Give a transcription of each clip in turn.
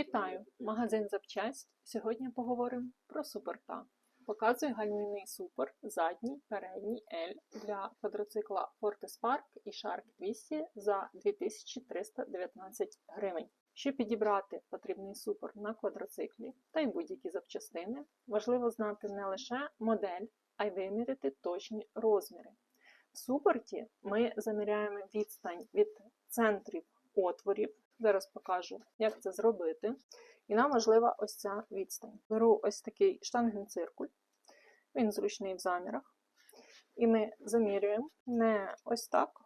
Вітаю! Магазин запчасть. Сьогодні поговоримо про суперта. Показую гальмівний супер задній, передній L для квадроцикла Forte Spark і Shark 200 за 2319 гривень. Щоб підібрати потрібний супер на квадроциклі та й будь-які запчастини, важливо знати не лише модель, а й виміряти точні розміри. В суперті ми заміряємо відстань від центрів отворів. Зараз покажу, як це зробити. І нам важлива ось ця відстань. Беру ось такий штангенциркуль, він зручний в замірах. І ми замірюємо не ось так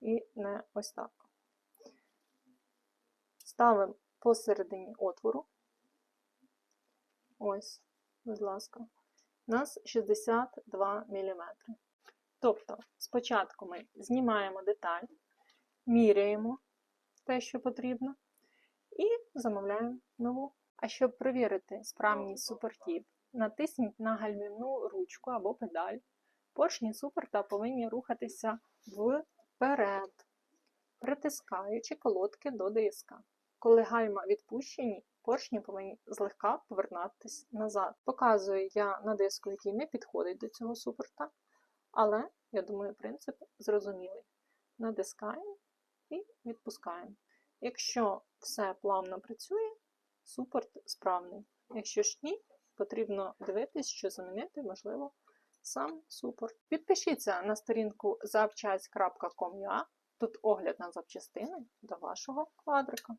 і не ось так. Ставимо посередині отвору. Ось, будь ласка, у нас 62 мм. Тобто, спочатку ми знімаємо деталь, міряємо те, що потрібно, і замовляємо нову. А щоб перевірити справність супертів, натисніть на гальмівну ручку або педаль. Поршні суперта повинні рухатися вперед, притискаючи колодки до диска. Коли гальма відпущені, поршні повинні злегка повернутися назад. Показую я на диску, який не підходить до цього суперта, але, я думаю, принцип зрозумілий. Натискаємо і відпускаємо. Якщо все плавно працює, супорт справний. Якщо ж ні, потрібно дивитись, що замінити, можливо, сам супорт. Підпишіться на сторінку завчасть.com.ua, тут огляд на запчастини до вашого квадрика.